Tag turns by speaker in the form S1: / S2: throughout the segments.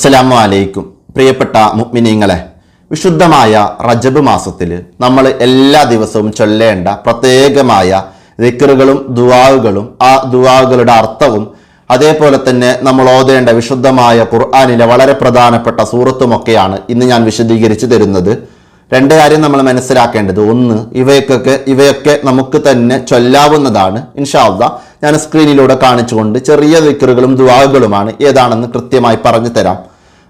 S1: അസ്സലാമു അലൈക്കും. പ്രിയപ്പെട്ട മുഅ്മിനീങ്ങളെ വിശുദ്ധമായ റജബ് മാസത്തിൽ നമ്മൾ എല്ലാ ദിവസവും ചൊല്ലേണ്ട പ്രത്യേകമായ ദിക്കറുകളും ദുവാവുകളും ആ ദുവാവുകളുടെ അർത്ഥവും അതേപോലെ തന്നെ നമ്മൾ ഓതേണ്ട വിശുദ്ധമായ ഖുർആാനിലെ വളരെ പ്രധാനപ്പെട്ട സൂറത്തുമൊക്കെയാണ് ഇന്ന് ഞാൻ വിശദീകരിച്ചു തരുന്നത്. രണ്ട് കാര്യം നമ്മൾ മനസ്സിലാക്കേണ്ടത്. ഒന്ന് ഇവയൊക്കെ ഇവയൊക്കെ നമുക്ക് തന്നെ ചൊല്ലാവുന്നതാണ്. ഇൻഷാല്ല ഞാൻ സ്ക്രീനിലൂടെ കാണിച്ചുകൊണ്ട് ചെറിയ ദിക്കറുകളും ദുവാകളുമാണ് ഏതാണെന്ന് കൃത്യമായി പറഞ്ഞു തരാം.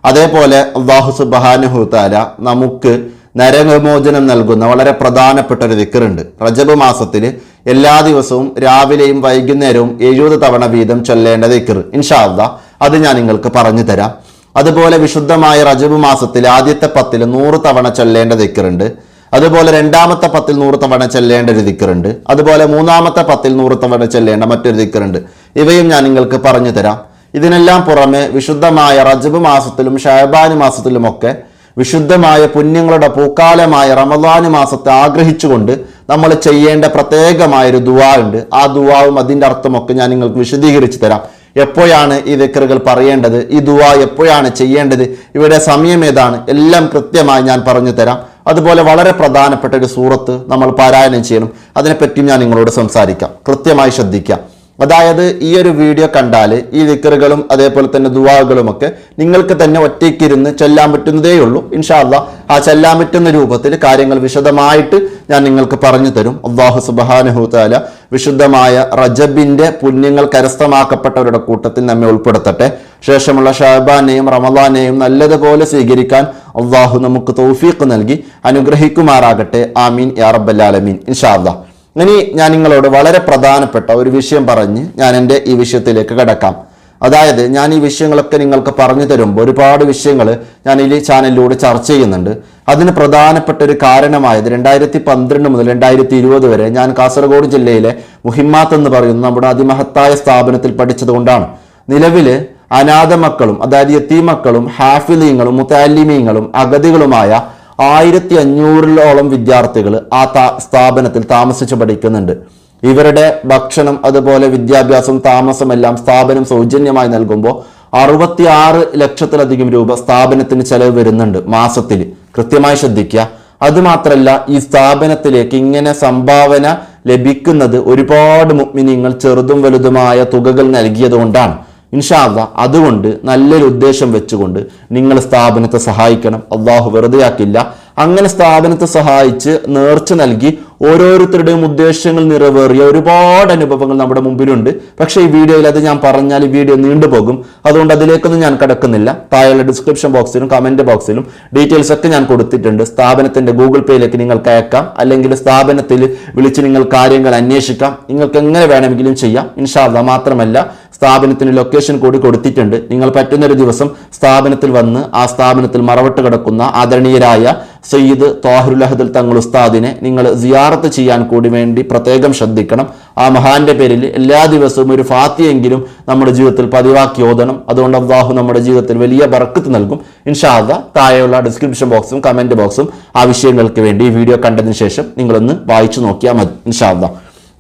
S1: അതേപോലെ അള്ളാഹു സുബാനുഹുത്താല നമുക്ക് നരവിമോചനം നൽകുന്ന വളരെ പ്രധാനപ്പെട്ട ഒരു ദിക്കറുണ്ട് റജബ് മാസത്തിൽ എല്ലാ ദിവസവും രാവിലെയും വൈകുന്നേരവും എഴുപത് തവണ വീതം ചൊല്ലേണ്ട ദിക്കർ ഇൻഷാല്ല അത് ഞാൻ നിങ്ങൾക്ക് പറഞ്ഞു തരാം. അതുപോലെ വിശുദ്ധമായ റജബ് മാസത്തിൽ ആദ്യത്തെ പത്തിൽ നൂറ് തവണ ചൊല്ലേണ്ട ദിക്കറുണ്ട് അതുപോലെ രണ്ടാമത്തെ പത്തിൽ നൂറ് തവണ ചെല്ലേണ്ട ഒരു ദിക്കറുണ്ട് അതുപോലെ മൂന്നാമത്തെ പത്തിൽ നൂറ് തവണ ചെല്ലേണ്ട മറ്റൊരു ദിക്കറുണ്ട് ഇവയും ഞാൻ നിങ്ങൾക്ക് പറഞ്ഞു തരാം. ഇതിനെല്ലാം പുറമെ വിശുദ്ധമായ റജബ് മാസത്തിലും ഷഹബാന് മാസത്തിലുമൊക്കെ വിശുദ്ധമായ പുണ്യങ്ങളുടെ പൂക്കാലമായ റമദാന് മാസത്തെ ആഗ്രഹിച്ചുകൊണ്ട് നമ്മൾ ചെയ്യേണ്ട പ്രത്യേകമായൊരു ദുവാ ഉണ്ട്. ആ ദുവാവും അതിന്റെ അർത്ഥമൊക്കെ ഞാൻ നിങ്ങൾക്ക് വിശദീകരിച്ചു തരാം. എപ്പോഴാണ് ഈ ദിക്കറുകൾ പറയേണ്ടത്? ഈ ദുവാ എപ്പോഴാണ് ചെയ്യേണ്ടത്? ഇവിടെ സമയം ഏതാണ്? എല്ലാം കൃത്യമായി ഞാൻ പറഞ്ഞു തരാം. അതുപോലെ വളരെ പ്രധാനപ്പെട്ട ഒരു സൂറത്ത് നമ്മൾ പാരായണം ചെയ്യണം. അതിനെപ്പറ്റിയും ഞാൻ നിങ്ങളോട് സംസാരിക്കാം. കൃത്യമായി ശ്രദ്ധിക്കാം. അതായത് ഈ ഒരു വീഡിയോ കണ്ടാൽ ഈ ദിക്കറുകളും അതേപോലെ തന്നെ ദുവാകളും ഒക്കെ നിങ്ങൾക്ക് തന്നെ ഒറ്റയ്ക്കിരുന്ന് ചെല്ലാൻ പറ്റുന്നതേ ഉള്ളൂ. ഇൻഷാല്ല ആ ചെല്ലാൻ പറ്റുന്ന രൂപത്തിൽ കാര്യങ്ങൾ വിശദമായിട്ട് ഞാൻ നിങ്ങൾക്ക് പറഞ്ഞു തരും. അള്ളാഹു സുബാനഹുതാല വിശുദ്ധമായ റജബിന്റെ പുണ്യങ്ങൾ കരസ്ഥമാക്കപ്പെട്ടവരുടെ കൂട്ടത്തിൽ നമ്മെ ഉൾപ്പെടുത്തട്ടെ. ശേഷമുള്ള ഷഹബാനെയും റമദാനെയും നല്ലതുപോലെ സ്വീകരിക്കാൻ അള്ളാഹു നമുക്ക് തൗഫീഖ് നൽകി അനുഗ്രഹിക്കുമാറാകട്ടെ. ആമീൻ. യാ റബ്ബല്ലാലമീൻ ഇൻഷാല്ലാ ഇനി ഞാൻ നിങ്ങളോട് വളരെ പ്രധാനപ്പെട്ട ഒരു വിഷയം പറഞ്ഞ് ഞാൻ എന്റെ ഈ വിഷയത്തിലേക്ക് കിടക്കാം. അതായത് ഞാൻ ഈ വിഷയങ്ങളൊക്കെ നിങ്ങൾക്ക് പറഞ്ഞു തരുമ്പോൾ ഒരുപാട് വിഷയങ്ങൾ ഞാൻ ഈ ചാനലിലൂടെ ചർച്ച ചെയ്യുന്നുണ്ട്. അതിന് പ്രധാനപ്പെട്ട ഒരു കാരണമായത് രണ്ടായിരത്തി പന്ത്രണ്ട് മുതൽ രണ്ടായിരത്തി ഇരുപത് വരെ ഞാൻ കാസർഗോഡ് ജില്ലയിലെ മുഹിമാത്ത് എന്ന് പറയുന്ന നമ്മുടെ അതിമഹത്തായ സ്ഥാപനത്തിൽ പഠിച്ചതുകൊണ്ടാണ്. നിലവിൽ അനാഥ മക്കളും അതായത് എത്തി മക്കളും ഹാഫിലീങ്ങളും മുത്താലിമീങ്ങളും അഗതികളുമായ ആയിരത്തി അഞ്ഞൂറിലോളം വിദ്യാർത്ഥികൾ ആ സ്ഥാപനത്തിൽ താമസിച്ച് പഠിക്കുന്നുണ്ട്. ഇവരുടെ ഭക്ഷണം അതുപോലെ വിദ്യാഭ്യാസം താമസമെല്ലാം സ്ഥാപനം സൗജന്യമായി നൽകുമ്പോൾ അറുപത്തി ആറ് ലക്ഷത്തിലധികം രൂപ സ്ഥാപനത്തിന് ചെലവ് വരുന്നുണ്ട് മാസത്തിൽ. കൃത്യമായി ശ്രദ്ധിക്കുക. അതുമാത്രമല്ല ഈ സ്ഥാപനത്തിലേക്ക് ഇങ്ങനെ സംഭാവന ലഭിക്കുന്നത് ഒരുപാട് മുഗ്മിനിങ്ങൾ ചെറുതും വലുതുമായ തുകകൾ നൽകിയതുകൊണ്ടാണ്. ഇൻഷാല്ല അതുകൊണ്ട് നല്ലൊരു ഉദ്ദേശം വെച്ചുകൊണ്ട് നിങ്ങൾ സ്ഥാപനത്തെ സഹായിക്കണം. അള്ളാഹു വെറുതെയാക്കില്ല. അങ്ങനെ സ്ഥാപനത്തെ സഹായിച്ച് നേർച്ച നൽകി ഓരോരുത്തരുടെയും ഉദ്ദേശങ്ങൾ നിറവേറിയ ഒരുപാട് അനുഭവങ്ങൾ നമ്മുടെ മുമ്പിലുണ്ട്. പക്ഷേ ഈ വീഡിയോയിൽ അത് ഞാൻ പറഞ്ഞാൽ ഈ വീഡിയോ നീണ്ടുപോകും അതുകൊണ്ട് അതിലേക്കൊന്നും ഞാൻ കിടക്കുന്നില്ല. താഴെയുള്ള ഡിസ്ക്രിപ്ഷൻ ബോക്സിലും കമന്റ് ബോക്സിലും ഡീറ്റെയിൽസ് ഒക്കെ ഞാൻ കൊടുത്തിട്ടുണ്ട്. സ്ഥാപനത്തിന്റെ ഗൂഗിൾ പേയിലേക്ക് നിങ്ങൾക്ക് അയക്കാം. അല്ലെങ്കിൽ സ്ഥാപനത്തിൽ വിളിച്ച് നിങ്ങൾ കാര്യങ്ങൾ അന്വേഷിക്കാം. നിങ്ങൾക്ക് എങ്ങനെ വേണമെങ്കിലും ചെയ്യാം. ഇൻഷാല്ല മാത്രമല്ല സ്ഥാപനത്തിന് ലൊക്കേഷൻ കൂടി കൊടുത്തിട്ടുണ്ട്. നിങ്ങൾ പറ്റുന്ന ഒരു ദിവസം സ്ഥാപനത്തിൽ വന്ന് ആ സ്ഥാപനത്തിൽ മറവട്ട് കിടക്കുന്ന ആദരണീയരായ സയ്യിദ് താഹിറുൽ അഹദൽ തങ്ങൾ ഉസ്താദിനെ നിങ്ങൾ സിയാറത്ത് ചെയ്യാൻ കൂടി വേണ്ടി പ്രത്യേകം ശ്രദ്ധിക്കണം. ആ മഹാന്റെ പേരിൽ എല്ലാ ദിവസവും ഒരു ഫാത്തിയെങ്കിലും നമ്മുടെ ജീവിതത്തിൽ പതിവാക്കി ഓതണം. അതുകൊണ്ട് അള്ളാഹു നമ്മുടെ ജീവിതത്തിൽ വലിയ ബർക്കത്ത് നൽകും. ഇൻഷാദ താഴെയുള്ള ഡിസ്ക്രിപ്ഷൻ ബോക്സും കമന്റ് ബോക്സും ആ വിഷയങ്ങൾക്ക് വേണ്ടി ഈ വീഡിയോ കണ്ടതിന് ശേഷം നിങ്ങളൊന്ന് വായിച്ചു നോക്കിയാൽ മതി. ഇൻഷാദ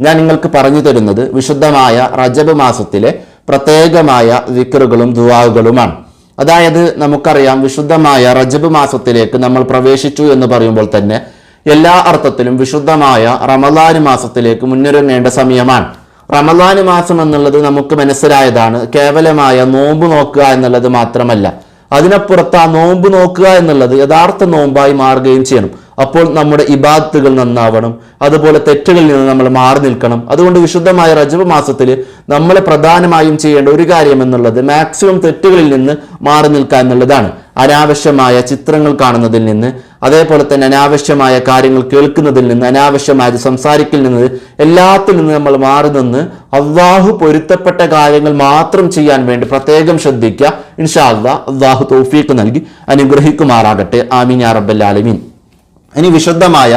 S1: ഞാൻ നിങ്ങൾക്ക് പറഞ്ഞു തരുന്നത് വിശുദ്ധമായ റജബ് മാസത്തിലെ പ്രത്യേകമായ വിക്കറുകളും ദുവാകളുമാണ് അതായത് നമുക്കറിയാം വിശുദ്ധമായ റജബ് മാസത്തിലേക്ക് നമ്മൾ പ്രവേശിച്ചു എന്ന് പറയുമ്പോൾ തന്നെ എല്ലാ അർത്ഥത്തിലും വിശുദ്ധമായ റമദാന് മാസത്തിലേക്ക് മുന്നൊരുങ്ങേണ്ട സമയമാണ്. റമദാന് മാസം എന്നുള്ളത് നമുക്ക് മനസ്സിലായതാണ് കേവലമായ നോമ്പ് നോക്കുക എന്നുള്ളത് മാത്രമല്ല. അതിനപ്പുറത്ത് ആ നോമ്പ് നോക്കുക എന്നുള്ളത് യഥാർത്ഥ നോമ്പായി മാറുകയും ചെയ്യണം. അപ്പോൾ നമ്മുടെ ഇബാദത്തുകൾ നന്നാവണം. അതുപോലെ തെറ്റുകളിൽ നിന്ന് നമ്മൾ മാറി നിൽക്കണം. അതുകൊണ്ട് വിശുദ്ധമായ റജബ് മാസത്തിൽ നമ്മൾ പ്രധാനമായും ചെയ്യേണ്ട ഒരു കാര്യം എന്നുള്ളത് മാക്സിമം തെറ്റുകളിൽ നിന്ന് മാറി നിൽക്കുക എന്നുള്ളതാണ്. അനാവശ്യമായ ചിത്രങ്ങൾ കാണുന്നതിൽ നിന്ന് അതേപോലെ തന്നെ അനാവശ്യമായ കാര്യങ്ങൾ കേൾക്കുന്നതിൽ നിന്ന് അനാവശ്യമായത് സംസാരിക്കൽ നിന്ന് എല്ലാത്തിൽ നിന്ന് നമ്മൾ മാറി നിന്ന് അള്ളാഹു പൊരുത്തപ്പെട്ട കാര്യങ്ങൾ മാത്രം ചെയ്യാൻ വേണ്ടി പ്രത്യേകം ശ്രദ്ധിക്കുക. ഇൻഷാ അള്ളാഹ് അള്ളാഹു തൗഫീഖ് നൽകി അനുഗ്രഹിക്കുമാറാകട്ടെ. ആമീൻ യാ റബ്ബൽ ആലമീൻ. ഇനി വിശുദ്ധമായ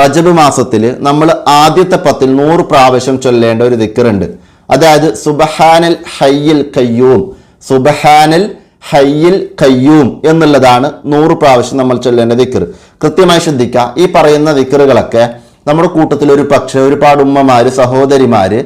S1: റജബ് മാസത്തിൽ നമ്മൾ ആദ്യത്തെ പത്തിൽ നൂറ് പ്രാവശ്യം ചൊല്ലേണ്ട ഒരു ദിക്കറുണ്ട്. അതായത് സുബഹാനൽ ഹയ്യൽ കയ്യൂം സുബഹാനൽ ഹയ്യിൽ കയ്യൂം എന്നുള്ളതാണ് നൂറ് പ്രാവശ്യം നമ്മൾ ചൊല്ലേണ്ട ദിക്കർ. കൃത്യമായി ശ്രദ്ധിക്കുക ഈ പറയുന്ന ദിക്കറുകളൊക്കെ നമ്മുടെ കൂട്ടത്തിൽ ഒരു പക്ഷേ ഒരുപാട് ഉമ്മമാര് സഹോദരിമാര്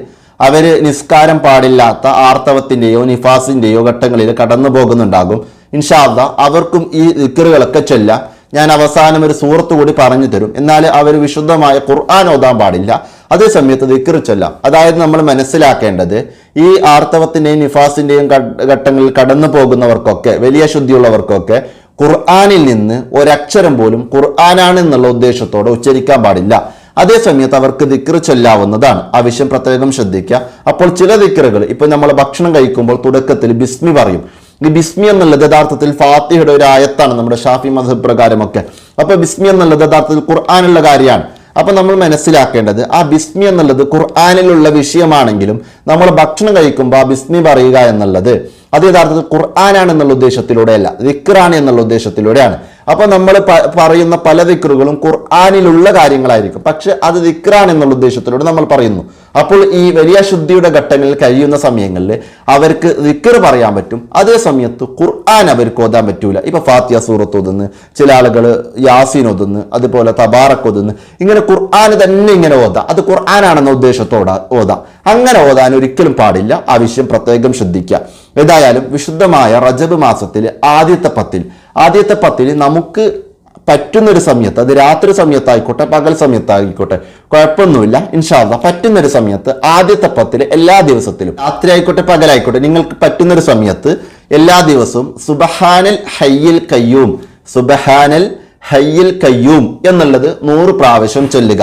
S1: അവർ നിസ്കാരം പാടില്ലാത്ത ആർത്തവത്തിന്റെയോ നിഫാസിന്റെയോ ഘട്ടങ്ങളിൽ കടന്നു പോകുന്നുണ്ടാകും ഇൻഷാല്ല അവർക്കും ഈ ദിക്കറുകളൊക്കെ ചൊല്ലാം. ഞാൻ അവസാനം ഒരു സൂറത്ത് കൂടി പറഞ്ഞു തരും. എന്നാൽ അവർ വിശുദ്ധമായ ഖുർആൻ ഓതാൻ പാടില്ല. അതേ സമയത്ത് ദിക്കർ ചൊല്ലാം. അതായത് നമ്മൾ മനസ്സിലാക്കേണ്ടത് ഈ ആർത്തവത്തിന്റെയും നിഫാസിന്റെയും ഘട്ട- ഘട്ടങ്ങളിൽ കടന്നു പോകുന്നവർക്കൊക്കെ വലിയ ശുദ്ധിയുള്ളവർക്കൊക്കെ ഖുർആാനിൽ നിന്ന് ഒരക്ഷരം പോലും ഖുർആനാണ് എന്നുള്ള ഉദ്ദേശത്തോടെ ഉച്ചരിക്കാൻ പാടില്ല. അതേസമയത്ത് അവർക്ക് ദിക്ർ ചൊല്ലാവുന്നതാണ്. ആ വിഷയം പ്രത്യേകം ശ്രദ്ധിക്കുക. അപ്പോൾ ചില ദിക്റുകൾ ഇപ്പൊ നമ്മൾ ഭക്ഷണം കഴിക്കുമ്പോൾ തുടക്കത്തിൽ ബിസ്മി പറയും. ഈ ബിസ്മി എന്നുള്ളത് യഥാർത്ഥത്തിൽ ഫാത്തിഹയുടെ ഒരു ആയത്താണ് നമ്മുടെ ഷാഫി മധബ് പ്രകാരമൊക്കെ. അപ്പൊ ബിസ്മി എന്നുള്ളത് യഥാർത്ഥത്തിൽ ഖുർആാനുള്ള കാര്യമാണ്. അപ്പൊ നമ്മൾ മനസ്സിലാക്കേണ്ടത് ആ ബിസ്മി എന്നുള്ളത് ഖുർആാനിലുള്ള വിഷയമാണെങ്കിലും നമ്മൾ ഭക്ഷണം കഴിക്കുമ്പോൾ ആ ബിസ്മി പറയുക എന്നുള്ളത് അത് യഥാർത്ഥത്തിൽ ഖുർആനാണ് എന്നുള്ള ഉദ്ദേശത്തിലൂടെയല്ല ദിക്റാണ് എന്നുള്ള ഉദ്ദേശത്തിലൂടെയാണ്. അപ്പൊ നമ്മൾ പറയുന്ന പല ദിക്റുകളും ഖുർആാനിലുള്ള കാര്യങ്ങളായിരിക്കും. പക്ഷെ അത് ദിക്റാൻ എന്നുള്ള ഉദ്ദേശത്തിലൂടെ നമ്മൾ പറയുന്നു. അപ്പോൾ ഈ വലിയ ശുദ്ധിയുടെ ഘട്ടങ്ങളിൽ കഴിയുന്ന സമയങ്ങളിൽ അവർക്ക് റിക്കർ പറയാൻ പറ്റും. അതേ സമയത്ത് ഖുർആൻ അവർക്ക് ഓതാൻ പറ്റൂല. ഇപ്പൊ ഫാത്തിയ സൂറത്ത് ഒതുന്ന് ചില ആളുകൾ യാസീൻ ഒതുന്ന് അതുപോലെ തബാറക്ക് ഒതുന്ന് ഇങ്ങനെ ഖുർആൻ തന്നെ ഇങ്ങനെ ഓതാം. അത് ഖുർആനാണെന്ന ഉദ്ദേശത്തോടെ ഓതാം. അങ്ങനെ ഓതാൻ ഒരിക്കലും പാടില്ല. ആ വിഷയം പ്രത്യേകം ശ്രദ്ധിക്കുക. ഏതായാലും വിശുദ്ധമായ റജബ് മാസത്തിൽ ആദ്യത്തെ പത്തിൽ ആദ്യത്തെ പത്തിൽ നമുക്ക് പറ്റുന്നൊരു സമയത്ത് അത് രാത്രി സമയത്തായിക്കോട്ടെ പകൽ സമയത്തായിക്കോട്ടെ കുഴപ്പമൊന്നുമില്ല. ഇൻഷാല്ല പറ്റുന്നൊരു സമയത്ത് ആദ്യത്തെ പത്തിൽ എല്ലാ ദിവസത്തിലും രാത്രി ആയിക്കോട്ടെ പകലായിക്കോട്ടെ നിങ്ങൾക്ക് പറ്റുന്നൊരു സമയത്ത് എല്ലാ ദിവസവും സുബഹാനൽ ഹയ്യിൽ കയ്യൂം സുബഹാനൽ ഹയ്യിൽ കയ്യൂം എന്നുള്ളത് നൂറ് പ്രാവശ്യം ചൊല്ലുക.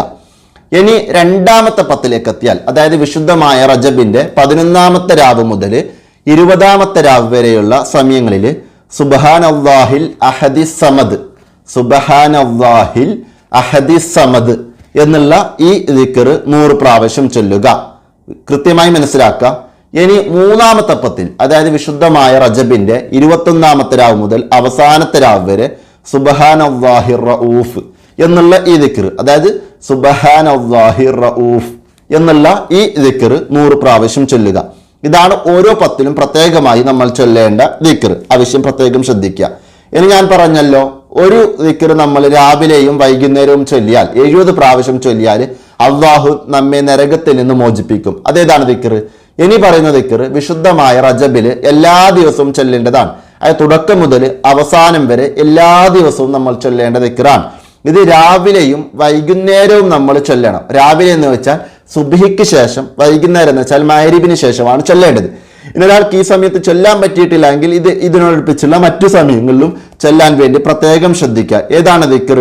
S1: ഇനി രണ്ടാമത്തെ പത്തിലേക്ക് എത്തിയാൽ അതായത് വിശുദ്ധമായ റജബിന്റെ പതിനൊന്നാമത്തെ രാവ് മുതൽ ഇരുപതാമത്തെ രാവ് വരെയുള്ള സമയങ്ങളിൽ സുബഹാൻ അള്ളാഹിൽ അഹദി സമദ് സുബഹാൻ അള്ളാഹിൽ അഹദി സമദ് എന്നുള്ള ഈ ദിക്കർ നൂറ് പ്രാവശ്യം ചൊല്ലുക. കൃത്യമായി മനസ്സിലാക്കുക. ഇനി മൂന്നാമത്തെ പത്തിൽ അതായത് വിശുദ്ധമായ റജബിന്റെ ഇരുപത്തൊന്നാമത്തെ രാവ് മുതൽ അവസാനത്തെ രാവ് വരെ സുബഹാൻ അള്ളാഹിർ റഊഫ് എന്നുള്ള ഈ ദിക്കർ അതായത് സുബഹാൻ അള്ളാഹിർ റഊഫ് എന്നുള്ള ഈ ദിക്കർ നൂറ് പ്രാവശ്യം ചൊല്ലുക. ഇതാണ് ഓരോ പത്തിലും പ്രത്യേകമായി നമ്മൾ ചൊല്ലേണ്ട ദിക്കർ ആവശ്യം പ്രത്യേകം ശ്രദ്ധിക്കുക. ഇനി ഞാൻ പറഞ്ഞല്ലോ ഒരു ദിക്കർ നമ്മൾ രാവിലെയും വൈകുന്നേരവും ചൊല്ലിയാൽ എഴുപത് പ്രാവശ്യം ചൊല്ലിയാൽ അള്ളാഹു നമ്മെ നരകത്തിൽ നിന്ന് മോചിപ്പിക്കും. അതേതാണ് ദിക്കർ? ഇനി പറയുന്ന ദിക്കർ വിശുദ്ധമായ റജബിൽ എല്ലാ ദിവസവും ചൊല്ലേണ്ടതാണ്. അത് തുടക്കം മുതൽ അവസാനം വരെ എല്ലാ ദിവസവും നമ്മൾ ചൊല്ലേണ്ട ദിക്കറാണ്. ഇത് രാവിലെയും വൈകുന്നേരവും നമ്മൾ ചൊല്ലണം. രാവിലെ എന്ന് വെച്ചാൽ സുബിഹിക്ക് ശേഷം വൈകുന്നേരം എന്ന് വെച്ചാൽ മഹരീബിന് ശേഷമാണ് ചൊല്ലേണ്ടത്. ഇനി ഒരാൾക്ക് ഈ സമയത്ത് ചൊല്ലാൻ പറ്റിയിട്ടില്ലെങ്കിൽ ഇത് ഇതിനോടൊപ്പിച്ചുള്ള മറ്റു സമയങ്ങളിലും ചൊല്ലാൻ വേണ്ടി പ്രത്യേകം ശ്രദ്ധിക്കുക. ഏതാണ് ദിക്കർ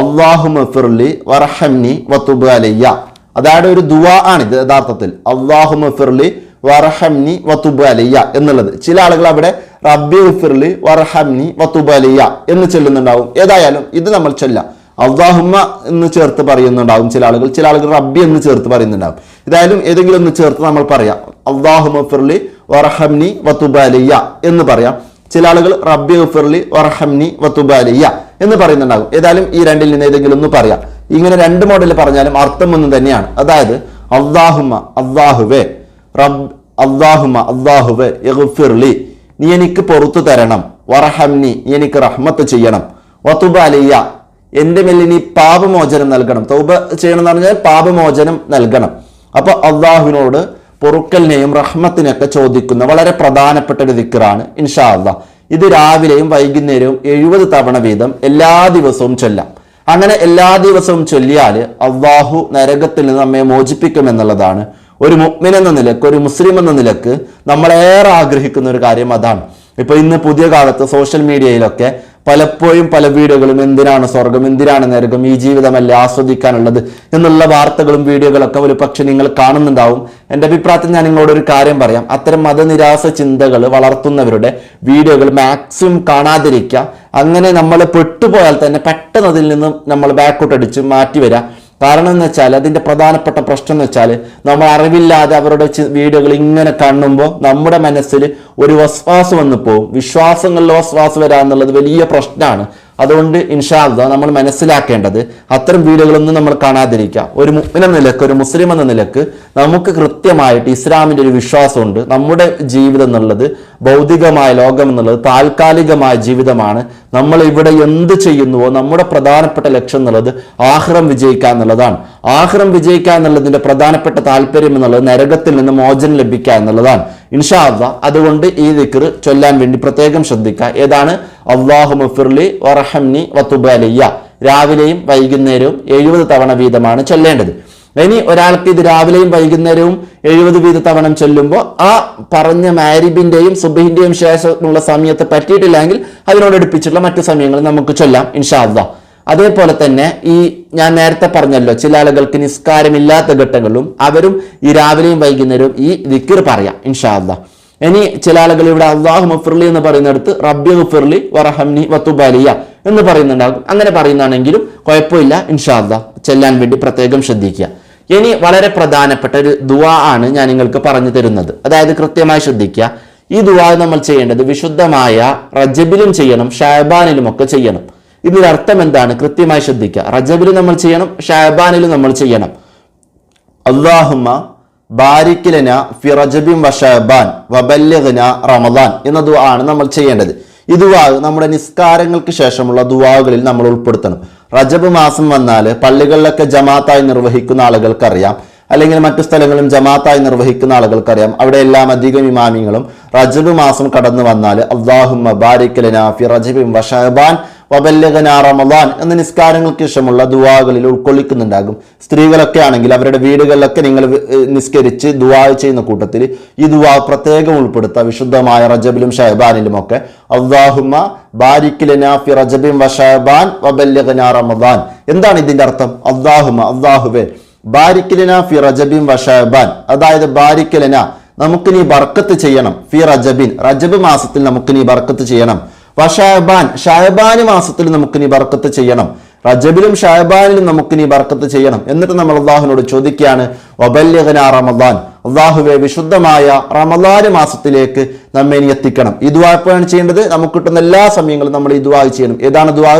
S1: അള്ളാഹു മഫിർലി വർഹംനി വത്തുബ് അലയ്യ. അതായത് ഒരു ദുവാ ആണ് ഇത് യഥാർത്ഥത്തിൽ. അള്ളാഹു മഫിർലി വർഹംനി വത്തുബ് അലയ്യ എന്നുള്ളത്. ചില ആളുകൾ അവിടെ റബ്ബി ഉഫിർലി വർഹംനി വത്തുബ് അലയ്യ എന്ന് ചൊല്ലുന്നുണ്ടാവും. ഏതായാലും ഇത് നമ്മൾ ചൊല്ലാം. അള്ളാഹുമ്മ എന്ന് ചേർത്ത് പറയുന്നുണ്ടാവും ചില ആളുകൾ. ചില ആളുകൾ റബ്ബി എന്ന് ചേർത്ത് പറയുന്നുണ്ടാവും. ഏതായാലും ഏതെങ്കിലും ഒന്ന് ചേർത്ത് നമ്മൾ പറയാം. അള്ളാഹുമ ഫിർലി വറഹംനി വത്തുബാലിയ എന്ന് പറയാം. ചില ആളുകൾ റബ്ബി ഉഫർലി വറഹംനി വത്തുബാലിയ എന്ന് പറയുന്നുണ്ടാകും. ഏതായാലും ഈ രണ്ടിൽ നിന്ന് ഏതെങ്കിലും ഒന്ന് പറയാം. ഇങ്ങനെ രണ്ട് മോഡൽ പറഞ്ഞാലും അർത്ഥം ഒന്നും തന്നെയാണ്. അതായത് അള്ളാഹുമ അള്ളാഹുവേ റബ് അള്ളാഹുമ അള്ളാഹുവേ യഗ്ഫിർലി നീ എനിക്ക് പുറത്തു തരണം. വറഹംനി നീ എനിക്ക് റഹ്മത്ത് ചെയ്യണം. വത്തുബാലിയ എന്റെ മേലിൽ നീ പാപമോചനം നൽകണം. തൗബ ചെയ്യണം എന്ന് പറഞ്ഞാൽ പാപമോചനം നൽകണം. അപ്പൊ അള്ളാഹുവിനോട് പൊറുക്കലിനെയും റഹ്മത്തിനെയൊക്കെ ചോദിക്കുന്ന വളരെ പ്രധാനപ്പെട്ട ഒരു ദിക്കറാണ് ഇൻഷാ അള്ളാ ഇത് രാവിലെയും വൈകുന്നേരവും എഴുപത് തവണ വീതം എല്ലാ ദിവസവും ചൊല്ലാം. അങ്ങനെ എല്ലാ ദിവസവും ചൊല്ലിയാൽ അള്ളാഹു നരകത്തിൽ നിന്ന് നമ്മെ മോചിപ്പിക്കും എന്നുള്ളതാണ്. ഒരു മുഗ്മിൻ എന്ന നിലയ്ക്ക് ഒരു മുസ്ലിം എന്ന നിലയ്ക്ക് നമ്മളേറെ ആഗ്രഹിക്കുന്ന ഒരു കാര്യം അതാണ്. ഇപ്പൊ ഇന്ന് പുതിയ കാലത്ത് സോഷ്യൽ മീഡിയയിലൊക്കെ പലപ്പോഴും പല വീഡിയോകളും എന്തിനാണ് സ്വർഗം എന്തിനാണ് നരകം ഈ ജീവിതമല്ല ആസ്വദിക്കാനുള്ളത് എന്നുള്ള വാർത്തകളും വീഡിയോകളൊക്കെ ഒരു പക്ഷെ നിങ്ങൾ കാണുന്നുണ്ടാവും. എന്റെ അഭിപ്രായത്തിൽ ഞാൻ നിങ്ങളോട് ഒരു കാര്യം പറയാം. അത്തരം മതനിരാസ ചിന്തകൾ വളർത്തുന്നവരുടെ വീഡിയോകൾ മാക്സിമം കാണാതിരിക്കുക. അങ്ങനെ നമ്മൾ പെട്ടുപോയാൽ തന്നെ പെട്ടെന്ന് അതിൽ നിന്നും നമ്മൾ ബാക്കോട്ട് അടിച്ച് മാറ്റി വരിക കാരണം എന്ന് വെച്ചാൽ അതിന്റെ പ്രധാനപ്പെട്ട പ്രശ്നം എന്ന് വെച്ചാൽ നമ്മൾ അറിവില്ലാതെ അവരുടെ വീഡിയോകൾ ഇങ്ങനെ കാണുമ്പോൾ നമ്മുടെ മനസ്സിൽ ഒരു വസ്വാസ് വന്നു പോകും വിശ്വാസങ്ങളിൽ വസ്വാസ് വരാന്നുള്ളത് വലിയ പ്രശ്നമാണ് അതുകൊണ്ട് ഇൻഷാല്ല നമ്മൾ മനസ്സിലാക്കേണ്ടത് അത്തരം വീടുകളൊന്നും നമ്മൾ കാണാതിരിക്കുക ഒരു എന്ന നിലയ്ക്ക് ഒരു മുസ്ലിം എന്ന നിലയ്ക്ക് നമുക്ക് കൃത്യമായിട്ട് ഇസ്ലാമിന്റെ ഒരു വിശ്വാസമുണ്ട്. നമ്മുടെ ജീവിതം എന്നുള്ളത് ഭൗതികമായ ലോകം എന്നുള്ളത് താൽക്കാലികമായ ജീവിതമാണ്. നമ്മൾ ഇവിടെ എന്ത് ചെയ്യുന്നുവോ നമ്മുടെ പ്രധാനപ്പെട്ട ലക്ഷ്യം എന്നുള്ളത് ആഹ്റം വിജയിക്കുക എന്നുള്ളതാണ്. ആഹ്റം വിജയിക്കുക എന്നുള്ളതിന്റെ പ്രധാനപ്പെട്ട താല്പര്യം എന്നുള്ളത് നരകത്തിൽ നിന്ന് മോചനം ലഭിക്കുക എന്നുള്ളതാണ്. ഇൻഷാ അള്ളാ അതുകൊണ്ട് ഈ ദിക്ർ ചൊല്ലാൻ വേണ്ടി പ്രത്യേകം ശ്രദ്ധിക്കുക ഏതാണ്? അള്ളാഹു മുഫിർലി വറഹംനി വത്തുബാലിയ രാവിലെയും വൈകുന്നേരവും എഴുപത് തവണ വീതമാണ് ചൊല്ലേണ്ടത്. ഇനി ഒരാൾക്ക് ഇത് രാവിലെയും വൈകുന്നേരവും എഴുപത് വീത തവണ ചൊല്ലുമ്പോൾ ആ പറഞ്ഞ മാരിബിന്റെയും സുബഹിന്റെയും ശേഷമുള്ള സമയത്ത് പറ്റിയിട്ടില്ലെങ്കിൽ അതിനോടടുപ്പിച്ചുള്ള മറ്റു സമയങ്ങൾ നമുക്ക് ചൊല്ലാം ഇൻഷാ അതേപോലെ തന്നെ ഈ ഞാൻ നേരത്തെ പറഞ്ഞല്ലോ ചില ആളുകൾക്ക് നിസ്കാരമില്ലാത്ത ഘട്ടങ്ങളിലും അവരും ഈ രാവിലെയും വൈകുന്നേരവും ഈ വിക്കിർ പറയാം ഇൻഷാല്ല ഇനി ചില ആളുകൾ ഇവിടെ അള്ളാഹു മുഫിർലി എന്ന് പറയുന്നിടത്ത് റബ്ബി മുഫിർലി വറഹംനി വത്തുബാലിയ എന്ന് പറയുന്നുണ്ടാകും. അങ്ങനെ പറയുന്നതാണെങ്കിലും കുഴപ്പമില്ല ഇൻഷാല്ല ചെല്ലാൻ വേണ്ടി പ്രത്യേകം ശ്രദ്ധിക്കുക. ഇനി വളരെ പ്രധാനപ്പെട്ട ഒരു ദുവാ ആണ് ഞാൻ നിങ്ങൾക്ക് പറഞ്ഞു തരുന്നത്. അതായത് കൃത്യമായി ശ്രദ്ധിക്കുക. ഈ ദുവാ നമ്മൾ ചെയ്യേണ്ടത് വിശുദ്ധമായ റജബിലും ചെയ്യണം ഷാബാനിലും ഒക്കെ ചെയ്യണം. ഇതിന്റെ അർത്ഥം എന്താണ്? കൃത്യമായി ശ്രദ്ധിക്കുക. റജബിൽ നമ്മൾ ചെയ്യണം ഷാബാനിലും നമ്മൾ ചെയ്യണം. അള്ളാഹുമ ബാരിക്കിലന ഫി റജബിൻ ഷാബാൻ വബല്യഗന റമദാൻ എന്ന ദുആ ആണ് നമ്മൾ ചെയ്യേണ്ടത്. ഈ ദുആ നമ്മുടെ നിസ്കാരങ്ങൾക്ക് ശേഷമുള്ള ദുവാകളിൽ നമ്മൾ ഉൾപ്പെടുത്തണം. റജബ് മാസം വന്നാൽ പള്ളികളിലൊക്കെ ജമാത്തായി നിർവഹിക്കുന്ന ആളുകൾക്കറിയാം. അല്ലെങ്കിൽ മറ്റു സ്ഥലങ്ങളും ജമാത്തായി നിർവഹിക്കുന്ന ആളുകൾക്കറിയാം. അവിടെ എല്ലാം അധികം ഇമാമിങ്ങളും റജബ് മാസം കടന്നു വന്നാൽ അള്ളാഹുമ്മ ബാരിക്കലന ഫി റജബിൻ വഷബാൻ വബല്യഗന റമദാൻ എന്ന നിസ്കാരങ്ങൾക്ക് ശേഷമുള്ള ദുവാകളിൽ ഉൾക്കൊള്ളിക്കുന്നുണ്ടാകും. സ്ത്രീകളൊക്കെ ആണെങ്കിൽ അവരുടെ വീടുകളിലൊക്കെ നിങ്ങൾ നിസ്കരിച്ച് ദുവാ ചെയ്യുന്ന കൂട്ടത്തിൽ ഈ ദുവാ പ്രത്യേകം ഉൾപ്പെടുത്തുക വിശുദ്ധമായ റജബിലും ഷഹബാനിലും ഒക്കെ. അള്ളാഹുമ ബാരിക്കിലന ഫി റജബിൻ വബല്യഗന റമദാൻ. എന്താണ് ഇതിന്റെ അർത്ഥം? അള്ളാഹുമ അള്ളാഹുവേ ബാരിക്കിലന ഫി റജബിൻ വഷബാൻ അതായത് ബാരിക്കിലന നമുക്ക് നീ ബർക്കത്ത് ചെയ്യണം. ഫി റജബിൻ റജബ് മാസത്തിൽ നമുക്ക് നീ ബർക്കത്ത് ചെയ്യണം. ഷാബാൻ മാസത്തിൽ നമുക്ക് നീ ബർക്കത്ത് ചെയ്യണം. റജബിലും ഷാബാനിലും നമുക്ക് നീ ബർക്കത്ത് ചെയ്യണം. എന്നിട്ട് നമ്മൾ അള്ളാഹുനോട് ചോദിക്കുകയാണ് ഒബല്യകന റമദാൻ. അള്ളാഹുവെ വിശുദ്ധമായ റമദാന് മാസത്തിലേക്ക് നമ്മെ ഇനി എത്തിക്കണം. ഈ ദുആ എപ്പോഴാണ് ചെയ്യേണ്ടത്? നമുക്ക് കിട്ടുന്ന എല്ലാ സമയങ്ങളും നമ്മൾ ഈ ദുവാ ചെയ്യണം. ഏതാണ് ദുവാ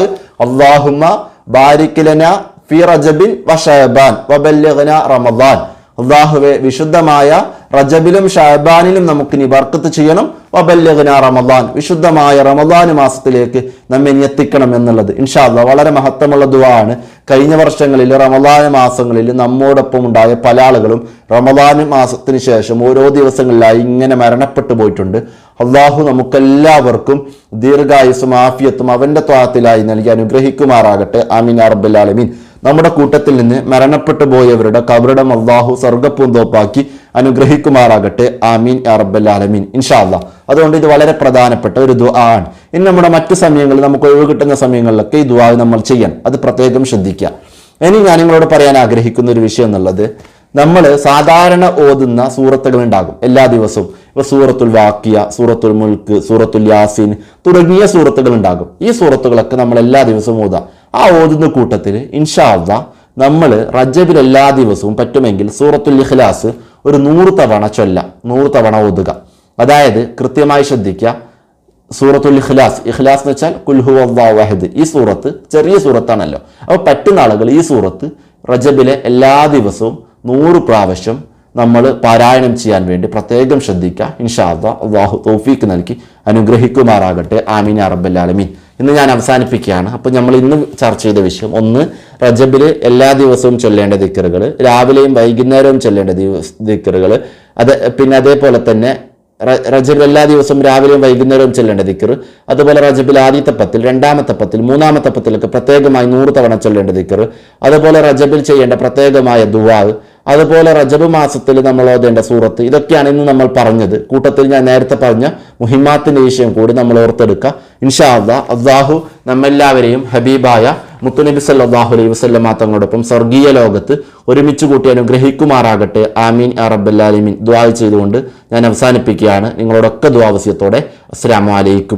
S1: അള്ളാഹുമ ബാരിക്കിലന ഫി റജബിൻ വഷാബാൻ ഒബല്യകന റമദാൻ. അള്ളാഹുവെ വിശുദ്ധമായ റജബിലും ഷാബാനിലും നമുക്ക് ഇനി ബർക്കത്ത് ചെയ്യണം. വബല്യഗന റമദാൻ. വിശുദ്ധമായ റമദാൻ മാസത്തിലേക്ക് നമ്മെ എത്തിക്കണം എന്നുള്ളത്. ഇൻഷാല്ല വളരെ മഹത്വമുള്ള ദുവാണ് കഴിഞ്ഞ വർഷങ്ങളിൽ റമദാൻ മാസങ്ങളിൽ നമ്മോടൊപ്പം ഉണ്ടായ പല ആളുകളും റമദാൻ മാസത്തിന് ശേഷം ഓരോ ദിവസങ്ങളിലായി ഇങ്ങനെ മരണപ്പെട്ടു പോയിട്ടുണ്ട്. അള്ളാഹു നമുക്കെല്ലാവർക്കും ദീർഘായുസും ആഫിയത്തും അവന്റെ ത്വാത്തിലായി നൽകി അനുഗ്രഹിക്കുമാറാകട്ടെ. ആമീൻ അറബുൽ ആലമീൻ. നമ്മുടെ കൂട്ടത്തിൽ നിന്ന് മരണപ്പെട്ടു പോയവരുടെ കബറിടം അള്ളാഹു സ്വർഗപ്പൂന്തോപ്പാക്കി അനുഗ്രഹിക്കുമാറാകട്ടെ. ആമീൻ അറബല്ലാലമീൻ ഇൻഷാ അല്ലാ അതുകൊണ്ട് ഇത് വളരെ പ്രധാനപ്പെട്ട ഒരു ദുആ ആണ്. ഇനി നമ്മുടെ മറ്റു സമയങ്ങളിൽ നമുക്ക് ഒഴിവ് കിട്ടുന്ന സമയങ്ങളിലൊക്കെ ഈ ദുആ നമ്മൾ ചെയ്യണം അത് പ്രത്യേകം ശ്രദ്ധിക്കുക. ഇനി ഞാൻ നിങ്ങളോട് പറയാൻ ആഗ്രഹിക്കുന്ന ഒരു വിഷയം എന്നുള്ളത് നമ്മൾ സാധാരണ ഓതുന്ന സൂറത്തുകൾ ഉണ്ടാകും. എല്ലാ ദിവസവും. ഇപ്പൊ സൂറത്തുൽ വാക്കിയ സൂറത്തുൽ മുൽക്ക് സൂറത്തുൽ യാസീൻ തുടങ്ങിയ സൂറത്തുകൾ ഉണ്ടാകും. ഈ സൂറത്തുകളൊക്കെ നമ്മൾ എല്ലാ ദിവസവും ഓതാം. ആ ഓതുന്ന കൂട്ടത്തിൽ ഇൻഷാ അള്ളാ നമ്മൾ റജബിൽ എല്ലാ ദിവസവും പറ്റുമെങ്കിൽ സൂറത്തുൽ ഇഖ്ലാസ് ഒരു നൂറ് തവണ ചൊല്ല നൂറ് തവണ ഓതുക. അതായത് കൃത്യമായി ശ്രദ്ധിക്കുക. സൂറത്തുൽ ഇഖ്ലാസ്. ഇഖ്ലാസ് എന്ന് വെച്ചാൽ കുൽഹു വഹദ്. ഈ സൂറത്ത് ചെറിയ സൂറത്താണല്ലോ. അപ്പോൾ പറ്റുന്ന ആളുകൾ ഈ സൂറത്ത് റജബിലെ എല്ലാ ദിവസവും നൂറ് പ്രാവശ്യം നമ്മൾ പാരായണം ചെയ്യാൻ വേണ്ടി പ്രത്യേകം ശ്രദ്ധിക്കുക. ഇൻഷാദ് അള്ളാഹു. തോഫീക്ക് നൽകി. അനുഗ്രഹിക്കുമാറാകട്ടെ. ആമീൻ അറബല്ലാലമീൻ ഇന്ന് ഞാൻ അവസാനിപ്പിക്കുകയാണ്. അപ്പോൾ നമ്മൾ ഇന്ന് ചർച്ച ചെയ്ത വിഷയം ഒന്ന് റജബിൽ എല്ലാ ദിവസവും ചൊല്ലേണ്ട ദിക്കറുകൾ രാവിലെയും വൈകുന്നേരവും ചൊല്ലേണ്ട ദിവസ ദിക്കറുകൾ അത് പിന്നെ അതേപോലെ തന്നെ റജബിൽ എല്ലാ ദിവസവും രാവിലെയും വൈകുന്നേരവും ചൊല്ലേണ്ട ദിക്കർ അതുപോലെ റജബിൽ ആദ്യത്തെ പത്തിൽ രണ്ടാമത്തെ പത്തിൽ മൂന്നാമത്തെ പത്തിലൊക്കെ പ്രത്യേകമായി നൂറ് തവണ ചൊല്ലേണ്ട ദിക്കർ അതുപോലെ റജബിൽ ചെയ്യേണ്ട പ്രത്യേകമായ ദുവാവ് അതുപോലെ റജബ് മാസത്തിൽ നമ്മൾ ഓതേണ്ട സൂറത്ത്. ഇതൊക്കെയാണ് ഇന്ന് നമ്മൾ പറഞ്ഞത്. കൂട്ടത്തിൽ ഞാൻ നേരത്തെ പറഞ്ഞ മുഹിമാത്തിന്റെ വിഷയം കൂടി നമ്മൾ ഓർത്തെടുക്കുക. ഇൻഷാ അള്ളാ അള്ളാഹു നമ്മെല്ലാവരെയും ഹബീബായ മുത്തുനബി സല്ലാഹു അലൈഹി വസല്ലമ തങ്ങളോടൊപ്പം സ്വർഗീയ ലോകത്ത് ഒരുമിച്ച് കൂട്ടി അനുഗ്രഹിക്കുമാറാകട്ടെ. ആമീൻ. അറബല്ലാലിമീൻ ദ്വാ ചെയ്തുകൊണ്ട് ഞാൻ അവസാനിപ്പിക്കുകയാണ്. നിങ്ങളോടൊക്കെ ദ്വാവസ്യത്തോടെ അസ്സലാമു അലൈക്കും.